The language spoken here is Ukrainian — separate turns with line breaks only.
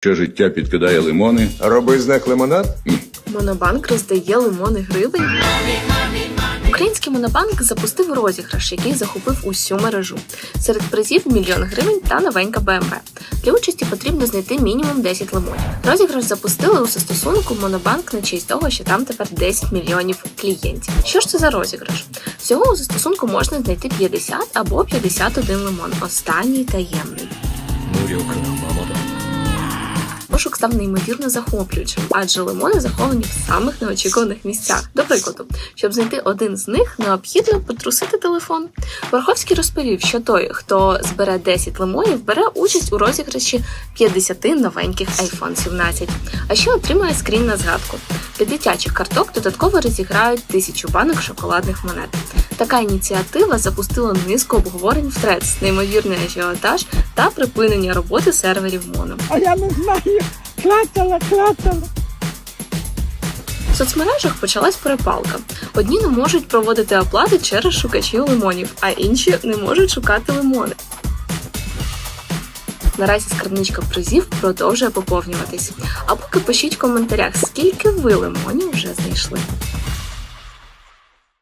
Що життя підкидає лимони,
Роби знак лимонад?
Монобанк роздає лимони гривень. Український монобанк запустив розіграш, який захопив усю мережу. Серед призів мільйон гривень та новенька БМВ. Для участі потрібно знайти мінімум 10 лимонів. Розіграш запустили у застосунку Монобанк на честь того, що там тепер 10 мільйонів клієнтів. Що ж це за розіграш? Всього у застосунку можна знайти 50 або 51 лимон. Останній таємний. Пошук став неймовірно захоплюючим, адже лимони заховані в самих неочікуваних місцях. До прикладу, щоб знайти один з них, необхідно потрусити телефон. Верховський розповів, що той, хто збере 10 лимонів, бере участь у розіграші 50 новеньких iPhone 17, а ще отримає скрін на згадку. Для дитячих карток додатково розіграють тисячу банок шоколадних монет. Така ініціатива запустила низку обговорень в Threads, неймовірний ажіотаж та припинення роботи серверів Моно.
А я не знаю. Клацала, клацала.
В соцмережах почалась перепалка. Одні не можуть проводити оплати через шукачів лимонів, а інші не можуть шукати лимони. Наразі скарбничка призів продовжує поповнюватись. А поки пишіть в коментарях, скільки ви лимонів вже знайшли.